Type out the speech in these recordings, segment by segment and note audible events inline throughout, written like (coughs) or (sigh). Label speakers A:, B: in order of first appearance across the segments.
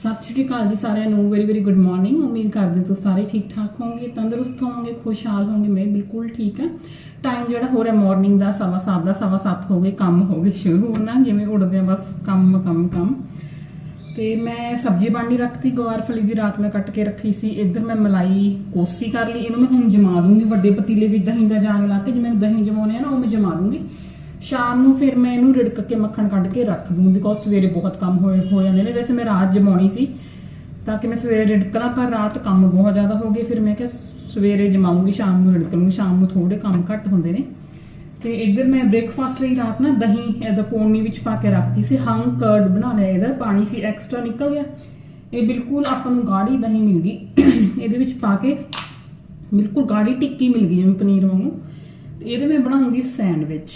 A: ਸਤਿ ਸ਼੍ਰੀ ਅਕਾਲ ਜੀ ਸਾਰਿਆਂ ਨੂੰ ਵੈਰੀ ਵੈਰੀ ਗੁੱਡ ਮਾਰਨਿੰਗ ਉਮੀਦ ਕਰਦੇ ਤੋਂ ਸਾਰੇ ਠੀਕ ਠਾਕ ਹੋਵੋਗੇ, ਤੰਦਰੁਸਤ ਹੋਵੋਗੇ, ਖੁਸ਼ਹਾਲ ਹੋਵੋਗੇ। ਮੈਂ ਬਿਲਕੁਲ ਠੀਕ ਹਾਂ। ਟਾਈਮ ਜਿਹੜਾ ਹੋ ਰਿਹਾ ਮਾਰਨਿੰਗ ਦਾ, ਸਵਾ ਸੱਤ ਦਾ, ਸਵਾ ਸੱਤ ਹੋ ਗਏ, ਕੰਮ ਹੋ ਗਏ ਸ਼ੁਰੂ ਹੋਣਾ, ਜਿਵੇਂ ਉੱਡਦੇ ਆ ਬਸ ਕੰਮ ਕੰਮ ਕੰਮ। ਤੇ ਮੈਂ ਸਬਜ਼ੀ ਬਣਨੀ ਰੱਖਤੀ, ਗਵਾਰ ਫਲੀ ਦੀ ਰਾਤ ਮੈਂ ਕੱਟ ਕੇ ਰੱਖੀ ਸੀ। ਇੱਧਰ ਮੈਂ ਮਲਾਈ ਕੋਸੀ ਕਰ ਲਈ। ਇਹਨੂੰ ਮੈਂ ਹੁਣ ਜਮਾ ਦੂੰਗੀ, ਵੱਡੇ ਪਤੀਲੇ ਵਿੱਚ ਦਹੀਂ ਦਾ ਜਾਗ ਲਾ ਕੇ, ਜਿਵੇਂ ਦਹੀਂ ਜਮਾਉਣੇ ਆ ਨਾ, ਉਹ ਮੈਂ ਜਮਾ ਦੂੰਗੀ। ਸ਼ਾਮ ਨੂੰ ਫਿਰ ਮੈਂ ਇਹਨੂੰ ਰਿੜਕ ਕੇ ਮੱਖਣ ਕੱਢ ਕੇ ਰੱਖ ਦੂੰਗੀ ਬਿਕੋਜ਼ ਸਵੇਰੇ ਬਹੁਤ ਕੰਮ ਹੋਏ ਹੋ ਜਾਂਦੇ ਨੇ। ਵੈਸੇ ਮੈਂ ਰਾਤ ਜਮਾਉਣੀ ਸੀ, ਤਾਂ ਕਿ ਮੈਂ ਸਵੇਰੇ ਰਿੜਕਣਾ, ਪਰ ਰਾਤ ਕੰਮ ਬਹੁਤ ਜ਼ਿਆਦਾ ਹੋ ਗਏ। ਫਿਰ ਮੈਂ ਕਿਹਾ ਸਵੇਰੇ ਜਮਾਉਂਗੀ, ਸ਼ਾਮ ਨੂੰ ਰਿੜਕ ਲੂੰਗੀ। ਸ਼ਾਮ ਨੂੰ ਥੋੜੇ ਕੰਮ ਘੱਟ ਹੁੰਦੇ ਨੇ। ਤੇ ਇੱਧਰ ਮੈਂ ਬ੍ਰੇਕਫਾਸਟ ਲਈ ਰਾਤ ਨਾ ਦਹੀਂ ਇਹਦਾ ਪੋਣੀ ਵਿੱਚ ਪਾ ਕੇ ਰੱਖਤੀ ਸੀ। ਹੰਗ, ਕਰਡ ਬਣਾ ਲਿਆ ਇਹਦਾ, ਪਾਣੀ ਸੀ ਐਕਸਟਰਾ ਨਿਕਲ ਗਿਆ। ਇਹ ਬਿਲਕੁਲ ਆਪਾਂ ਨੂੰ ਗਾੜੀ ਦਹੀਂ ਮਿਲ ਗਈ। ਇਹਦੇ ਵਿੱਚ ਪਾ ਕੇ ਬਿਲਕੁਲ ਗਾੜੀ ਟਿੱਕੀ ਮਿਲ ਗਈ ਜਿਵੇਂ ਪਨੀਰ ਵਾਂਗੂ। ਇਹਦੇ ਮੈਂ ਬਣਾਉਂਗੀ ਸੈਂਡਵਿਚ।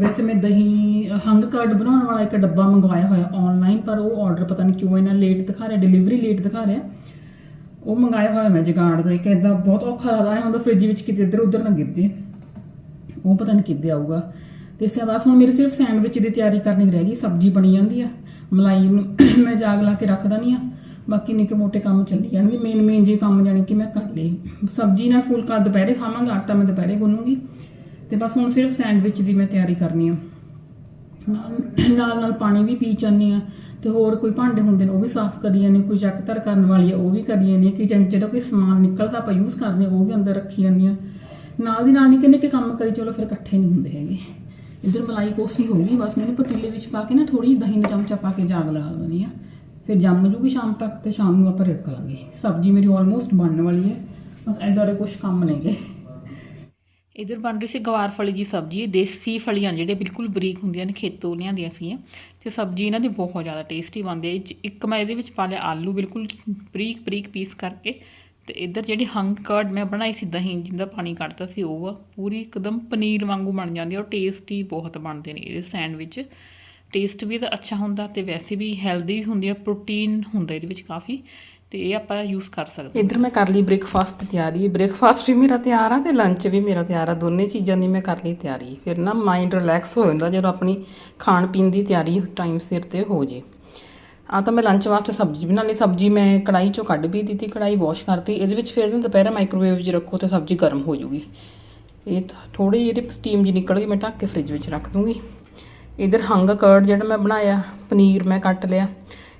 A: ਵੈਸੇ ਮੈਂ ਦਹੀਂ, ਹੰਗ ਕਰਡ ਬਣਾਉਣ ਵਾਲਾ ਇੱਕ ਡੱਬਾ ਮੰਗਵਾਇਆ ਹੋਇਆ ਆਨਲਾਈਨ ਪਰ ਉਹ ਆਰਡਰ ਪਤਾ ਨਹੀਂ ਕਿਉਂ ਇਹਨਾਂ ਲੇਟ ਦਿਖਾ ਰਿਹਾ ਡਿਲੀਵਰੀ ਲੇਟ ਦਿਖਾ ਰਿਹਾ। ਉਹ ਮੰਗਾਇਆ ਹੋਇਆ ਮੈਂ ਜਗਾੜ ਦਾ, ਇੱਕ ਇਦਾਂ ਬਹੁਤ ਔਖਾ ਲੱਗਦਾ ਹੁੰਦਾ ਫ੍ਰਿਜ ਵਿੱਚ ਕਿਤੇ ਇੱਧਰ ਉੱਧਰ ਨਾ ਗਿਰ ਜੇ। ਉਹ ਪਤਾ ਨਹੀਂ ਕਿੱਦੇ ਆਊਗਾ। ਤੇ ਇਸੇ ਬਸ ਹੁਣ ਮੇਰੇ ਸਿਰਫ ਸੈਂਡਵਿਚ ਦੀ ਤਿਆਰੀ ਕਰਨੀ ਰਹਿ ਗਈ, ਸਬਜ਼ੀ ਬਣੀ ਜਾਂਦੀ ਆ। ਮਲਾਈ ਨੂੰ (coughs) ਮੈਂ ਜਾਗ ਲਾ ਕੇ ਰੱਖਦਾ ਨਹੀਂ ਆ, ਬਾਕੀ ਨਿੱਕੇ ਮੋਟੇ ਕੰਮ ਚੱਲੀ ਜਾਣਗੇ। ਮੇਨ ਮੇਨ ਜੇ ਕੰਮ ਜਾਣੀ ਕਿ ਮੈਂ ਕਰ ਲਈ ਸਬਜ਼ੀ ਨਾਲ ਫੁਲਕਾ ਦੁਪਹਿਰੇ ਖਾਵਾਂਗਾ, ਆਟਾ ਮੈਂ ਦੁਪਹਿਰੇ ਗੁੰਨੂਗੀ। ਤੇ ਬਸ ਹੁਣ ਸਿਰਫ ਸੈਂਡਵਿਚ ਦੀ ਮੈਂ ਤਿਆਰੀ ਕਰਨੀ ਆ। ਨਾਲ ਨਾਲ ਪਾਣੀ ਵੀ ਪੀ ਜਾਂਦੀ ਆ ਤੇ ਹੋਰ ਕੋਈ ਭਾਂਡੇ ਹੁੰਦੇ ਨੇ ਉਹ ਵੀ ਸਾਫ਼ ਕਰੀ ਜਾਂਦੀ ਕੋਈ ਚੱਕ ਧਰ ਕਰਨ ਵਾਲੀ ਆ, ਉਹ ਵੀ ਕਰੀ ਜਾਂਦੀ ਆ ਕਿ ਜਾਂ ਜਿਹੜਾ ਕੋਈ ਸਮਾਨ ਨਿਕਲਦਾ ਆਪਾਂ ਯੂਜ਼ ਕਰਦੇ ਆ, ਉਹ ਵੀ ਅੰਦਰ ਰੱਖੀ ਜਾਂਦੀ ਆ। ਨਾਲ ਦੀ ਨਾਲ ਨਹੀਂ ਕਿੰਨੇ ਕਿ ਕੰਮ ਕਰੀ, ਚਲੋ ਫਿਰ ਇਕੱਠੇ ਨਹੀਂ ਹੁੰਦੇ ਹੈਗੇ। ਇੱਧਰ ਮਲਾਈ ਕੋਸੀ ਹੋ ਗਈ, ਬਸ ਮੈਨੂੰ ਪਤੀਲੇ ਵਿੱਚ ਪਾ ਕੇ ਨਾ ਥੋੜੀ ਦਹੀਂ ਦਾ ਚਮਚਾ ਪਾ ਕੇ ਜਾਗ ਲਗਾ ਦਿੰਦੀ ਆ। ਫਿਰ ਜੰਮ ਜੂਗੀ ਸ਼ਾਮ ਤੱਕ ਤੇ ਸ਼ਾਮ ਨੂੰ ਆਪਾਂ ਰਿੜਕ ਲਾਂਗੇ ਸਬਜ਼ੀ ਮੇਰੀ ਆਲਮੋਸਟ ਬਣਨ ਵਾਲੀ ਹੈ, ਬਸ ਐਡਾ ਦੇ ਕੁਝ ਕੰਮ ਨੇਗੇ। ਇਧਰ ਬਣ ਰਹੀ ਸੀ ਗਵਾਰ ਫਲੀ ਦੀ ਸਬਜ਼ੀ, ਦੇਸੀ ਫਲੀਆਂ ਜਿਹੜੇ ਬਿਲਕੁਲ ਬਰੀਕ ਹੁੰਦੀਆਂ ਨੇ, ਖੇਤੋਂ ਲਿਆਂਦੀਆਂ ਸੀ ਤੇ ਸਬਜ਼ੀ ਇਹਨਾਂ ਦੀ ਬਹੁਤ ਜ਼ਿਆਦਾ ਟੇਸਟੀ ਬਣਦੀ ਹੈ। ਇਹ 'ਚ ਇੱਕ ਮੈਂ ਇਹਦੇ ਵਿੱਚ ਪਾ ਲਿਆ ਆਲੂ ਬਿਲਕੁਲ ਬਰੀਕ ਬਰੀਕ ਪੀਸ ਕਰਕੇ। ਤੇ ਇਧਰ ਜਿਹੜੀ ਹੰਗ ਕਰਡ ਮੈਂ ਬਣਾਈ ਸੀ, ਦਹੀਂ ਜਿੰਦਾ ਪਾਣੀ ਕੱਢਤਾ ਸੀ, ਉਹ ਆ। ਪੂਰੀ ਇੱਕਦਮ ਪਨੀਰ ਵਾਂਗੂ ਬਣ ਜਾਂਦੀ ਹੈ ਔਰ ਟੇਸਟੀ ਬਹੁਤ ਬਣਦੇ ਨੇ ਇਹਦੇ ਸੈਂਡਵਿਚ ਟੇਸਟ ਵੀ ਇਹਦਾ ਅੱਛਾ ਹੁੰਦਾ ਤੇ ਵੈਸੇ ਵੀ ਹੈਲਦੀ ਵੀ ਹੁੰਦੀ ਹੈ ਪ੍ਰੋਟੀਨ ਹੁੰਦਾ ਇਹਦੇ ਵਿੱਚ ਕਾਫੀ। ਤੇ ਇਹ ਆਪਾਂ ਯੂਜ਼ ਕਰ ਸਕਦੇ ਇੱਧਰ ਮੈਂ ਕਰ ਲਈ ਬ੍ਰੇਕਫਾਸਟ ਤਿਆਰੀ। ਬ੍ਰੇਕਫਾਸਟ ਵੀ ਮੇਰਾ ਤਿਆਰ ਆ ਤੇ ਲੰਚ ਵੀ ਮੇਰਾ ਤਿਆਰ ਆ। ਦੋਨੇ ਚੀਜ਼ਾਂ ਦੀ ਮੈਂ ਕਰ ਲਈ ਤਿਆਰੀ। ਫਿਰ ਨਾ ਮਾਈਂਡ ਰਿਲੈਕਸ ਹੋ ਜਾਂਦਾ ਜਦੋਂ ਆਪਣੀ ਖਾਣ ਪੀਣ ਦੀ ਤਿਆਰੀ ਟਾਈਮ ਸਿਰ ਤੇ ਹੋ ਜੇ। ਆ ਤਾਂ ਮੈਂ ਲੰਚ ਵਾਸਤੇ ਸਬਜ਼ੀ ਬਣਾ ਲਈ। ਸਬਜ਼ੀ ਮੈਂ ਕੜਾਈ ਚੋਂ ਕੱਢ ਵੀ ਦਿੱਤੀ ਕੜਾਈ ਵਾਸ਼ ਕਰਤੀ। ਇਹਦੇ ਵਿੱਚ ਫਿਰ ਨਾ ਦੁਪਹਿਰ ਮਾਈਕ੍ਰੋਵੇਵ 'ਚ ਰੱਖੋ ਤੇ ਸਬਜ਼ੀ ਗਰਮ ਹੋ ਜੂਗੀ। ਇਹ ਥੋੜੀ ਜਿਹੀ ਇਹਦੀ ਸਟੀਮ ਜੀ ਨਿਕਲ ਗਈ, ਮੈਂ ਢੱਕ ਕੇ ਫ੍ਰਿਜ ਵਿੱਚ ਰੱਖ ਦੂੰਗੀ। ਇਧਰ ਹੰਗ ਕਰਡ ਜਿਹੜਾ ਮੈਂ ਬਣਾਇਆ, ਪਨੀਰ ਮੈਂ ਕੱਟ ਲਿਆ।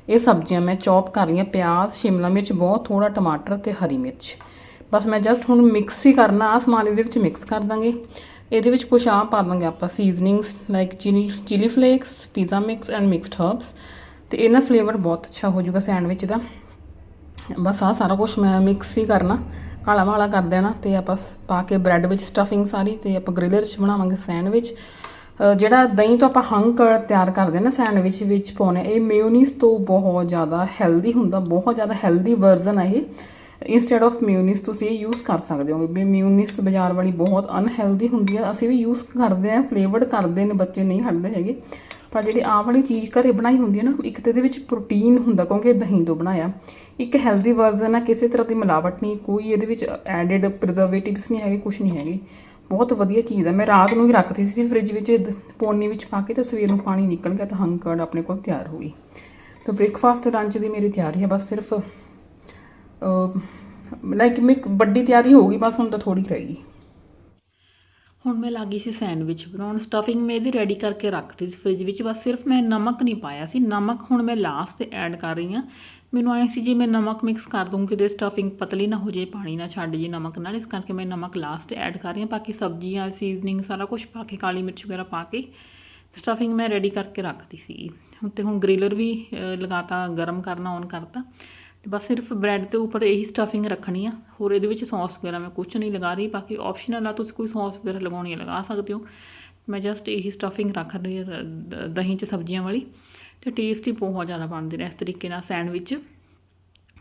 A: ਇਹ ਸਬਜ਼ੀਆਂ ਮੈਂ ਚੌਪ ਕਰ ਲਈਆਂ ਪਿਆਜ਼, ਸ਼ਿਮਲਾ ਮਿਰਚ ਬਹੁਤ ਥੋੜਾ ਟਮਾਟਰ ਤੇ ਹਰੀ ਮਿਰਚ। ਬਸ ਮੈਂ ਜਸਟ ਹੁਣ ਮਿਕਸ ਹੀ ਕਰਨਾ ਆ ਸਮਾਨ ਇਹਦੇ ਵਿੱਚ ਮਿਕਸ ਕਰ ਦਾਂਗੇ। ਇਹਦੇ ਵਿੱਚ ਕੁਛ ਆ ਪਾ ਦਾਂਗੇ ਆਪਾਂ seasonings like chili chili flakes pizza mix and mixed herbs ਤੇ ਇਹਨਾਂ ਫਲੇਵਰ ਬਹੁਤ ਅੱਛਾ ਹੋ ਜਾਊਗਾ ਸੈਂਡਵਿਚ ਦਾ। ਬਸ ਆ ਸਾਰਾ ਕੁਝ ਮੈਂ ਮਿਕਸ ਹੀ ਕਰਨਾ ਕਾਲਾ ਵਾਲਾ ਕਰ ਦੇਣਾ ਤੇ ਆਪਾਂ ਪਾ ਕੇ ਬ੍ਰੈਡ ਵਿੱਚ ਸਟਫਿੰਗ ਸਾਰੀ ਤੇ ਆਪਾਂ ਗ੍ਰਿਲਰ 'ਚ ਬਣਾਵਾਂਗੇ ਸੈਂਡਵਿਚ ਜਿਹੜਾ ਦਹੀਂ ਤੋਂ ਆਪਾਂ ਹੰਕ ਤਿਆਰ ਕਰਦੇ ਨਾ ਸੈਂਡਵਿਚ ਵਿੱਚ ਪਾਉਣੇ, ਇਹ ਮੇਯੋਨੀਜ਼ ਤੋਂ ਬਹੁਤ ਜ਼ਿਆਦਾ ਹੈਲਦੀ ਹੁੰਦਾ, ਬਹੁਤ ਜ਼ਿਆਦਾ ਹੈਲਦੀ ਵਰਜ਼ਨ ਹੈ ਇਹ। ਇਨਸਟੈਡ ਆਫ ਮਿਊਨੀਸ ਤੁਸੀਂ ਇਹ ਯੂਜ਼ ਕਰ ਸਕਦੇ ਹੋ ਵੀ ਮਿਊਨਿਸ ਬਾਜ਼ਾਰ ਵਾਲੀ ਬਹੁਤ ਅਨਹੈਲਦੀ ਹੁੰਦੀ ਆ। ਅਸੀਂ ਵੀ ਯੂਜ਼ ਕਰਦੇ ਆ ਫਲੇਵਰਡ ਕਰਦੇ ਨੇ, ਬੱਚੇ ਨਹੀਂ ਹਟਦੇ ਹੈਗੇ। ਪਰ ਜਿਹੜੀ ਆਹ ਵਾਲੀ ਚੀਜ਼ ਘਰੇ ਬਣਾਈ ਹੁੰਦੀ ਹੈ ਨਾ, ਇੱਕ ਤੇ ਇਹਦੇ ਵਿੱਚ ਪ੍ਰੋਟੀਨ ਹੁੰਦਾ, ਕਿਉਂਕਿ ਇਹ ਦਹੀਂ ਤੋਂ ਬਣਾਇਆ। ਇੱਕ ਹੈਲਦੀ ਵਰਜ਼ਨ ਆ, ਕਿਸੇ ਤਰ੍ਹਾਂ ਦੀ ਮਿਲਾਵਟ ਨਹੀਂ, ਕੋਈ ਇਹਦੇ ਵਿੱਚ ਐਡਡ ਪ੍ਰੀਜ਼ਰਵੇਟਿਵਸ ਨਹੀਂ ਹੈਗੇ ਕੁਝ ਨਹੀਂ ਹੈਗੇ। ਬਹੁਤ ਵਧੀਆ ਚੀਜ਼ ਹੈ ਮੈਂ ਰਾਤ ਨੂੰ ਹੀ ਰੱਖਦੀ ਸੀ ਫ੍ਰਿਜ ਵਿੱਚ ਦ- ਪੋਨੀ ਵਿੱਚ ਪਾ ਕੇ ਤੇ ਸਵੇਰ ਨੂੰ ਪਾਣੀ ਨਿਕਲ ਗਿਆ ਤਾਂ ਹੰਕਰਡ ਆਪਣੇ ਕੋਲ ਤਿਆਰ ਹੋ ਗਈ। ਤਾਂ ਬ੍ਰੇਕਫਾਸਟ ਤੇ ਲੰਚ ਦੀ ਮੇਰੀ ਤਿਆਰੀ ਹੈ ਬਸ ਸਿਰਫ ਲਾਈਕ ਮੈਂ ਵੱਡੀ ਤਿਆਰੀ ਹੋ ਗਈ, ਬਸ ਹੁਣ ਤਾਂ ਥੋੜੀ ਰਹਿ ਗਈ। ਹੁਣ ਮੈਂ ਲੱਗੀ ਸੀ ਸੈਂਡਵਿਚ ਬਣਾਉਣ। ਸਟਫਿੰਗ ਮੈਂ ਇਹਦੀ ਰੈਡੀ ਕਰਕੇ ਰੱਖਤੀ ਸੀ ਫ੍ਰਿਜ ਵਿੱਚ, ਬਸ ਸਿਰਫ ਮੈਂ ਨਮਕ ਨਹੀਂ ਪਾਇਆ ਸੀ। ਨਮਕ ਹੁਣ ਮੈਂ ਲਾਸਟ ਤੇ ਐਡ ਕਰ ਰਹੀ ਹਾਂ। ਮੈਨੂੰ ਆਇਆ ਸੀ ਜੇ ਮੈਂ ਨਮਕ ਮਿਕਸ ਕਰ ਦੂੰਗੀ ਤੇ ਸਟਫਿੰਗ ਪਤਲੀ ਨਾ ਹੋ ਜੇ ਪਾਣੀ ਨਾ ਛੱਡ ਜੇ ਨਮਕ ਨਾਲ ਇਸ ਕਰਕੇ ਮੈਂ ਨਮਕ ਲਾਸਟ ਐਡ ਕਰ ਰਹੀ ਹਾਂ ਬਾਕੀ ਸਬਜ਼ੀਆਂ ਸੀਜ਼ਨਿੰਗ ਸਾਰਾ ਕੁਝ ਪਾ ਕੇ ਕਾਲੀ ਮਿਰਚ ਵਗੈਰਾ ਪਾ ਕੇ ਸਟਫਿੰਗ ਮੈਂ ਰੈਡੀ ਕਰਕੇ ਰੱਖਤੀ ਸੀ। ਹੁਣ ਤੇ ਹੁਣ ਗ੍ਰਿਲਰ ਵੀ ਅ, ਲਗਾਤਾ ਗਰਮ ਕਰਨਾ ਔਨ ਕਰਤਾ। ਤੇ ਬਸ ਸਿਰਫ ਬ੍ਰੈਡ ਦੇ ਉੱਪਰ ਇਹੀ ਸਟਫਿੰਗ ਰੱਖਣੀ ਆ। ਹੋਰ ਇਹਦੇ ਵਿੱਚ ਸੌਸ ਵਗੈਰਾ ਮੈਂ ਕੁਝ ਨਹੀਂ ਲਗਾ ਰਹੀ ਬਾਕੀ ਆਪਸ਼ਨਲ ਆ ਤੁਸੀਂ ਕੋਈ ਸੌਸ ਵਗੈਰਾ ਲਗਾਉਣੀ ਹੈ ਲਗਾ ਸਕਦੇ ਹੋ। ਮੈਂ ਜਸਟ ਇਹੀ ਸਟਫਿੰਗ ਰੱਖ ਰਹੀ ਹਾਂ ਦਹੀਂ 'ਚ ਸਬਜ਼ੀਆਂ ਵਾਲੀ। ਤੇ ਟੇਸਟ ਹੀ ਬਹੁਤ ਜ਼ਿਆਦਾ ਬਣਦੇ ਨੇ ਇਸ ਤਰੀਕੇ ਨਾਲ ਸੈਂਡਵਿਚ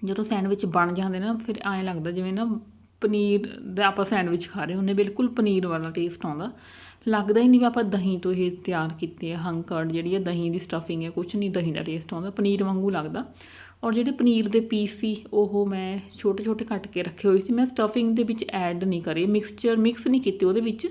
A: ਜਦੋਂ ਸੈਂਡਵਿਚ ਬਣ ਜਾਂਦੇ ਨਾ ਫਿਰ ਐਂ ਲੱਗਦਾ ਜਿਵੇਂ ਨਾ ਪਨੀਰ ਦਾ ਆਪਾਂ ਸੈਂਡਵਿਚ ਖਾ ਰਹੇ ਹੁੰਨੇ ਬਿਲਕੁਲ ਪਨੀਰ ਵਾਲਾ ਟੇਸਟ ਆਉਂਦਾ। ਲੱਗਦਾ ਹੀ ਨਹੀਂ ਵੀ ਆਪਾਂ ਦਹੀਂ ਤੋਂ ਇਹ ਤਿਆਰ ਕੀਤੇ ਆ ਹੰਕਰਡ ਜਿਹੜੀ ਹੈ, ਦਹੀਂ ਦੀ ਸਟਫਿੰਗ ਹੈ ਕੁਝ ਨਹੀਂ ਦਹੀਂ ਦਾ ਟੇਸਟ ਆਉਂਦਾ, ਪਨੀਰ ਵਾਂਗੂ ਲੱਗਦਾ। ਔਰ ਜਿਹੜੇ ਪਨੀਰ ਦੇ ਪੀਸ ਸੀ, ਉਹ ਮੈਂ ਛੋਟੇ ਛੋਟੇ ਕੱਟ ਕੇ ਰੱਖੇ ਹੋਏ ਸੀ, ਮੈਂ ਸਟਫਿੰਗ ਦੇ ਵਿੱਚ ਐਡ ਨਹੀਂ ਕਰੇ ਮਿਕਸਚਰ ਮਿਕਸ ਨਹੀਂ ਕੀਤੇ ਉਹਦੇ ਵਿੱਚ।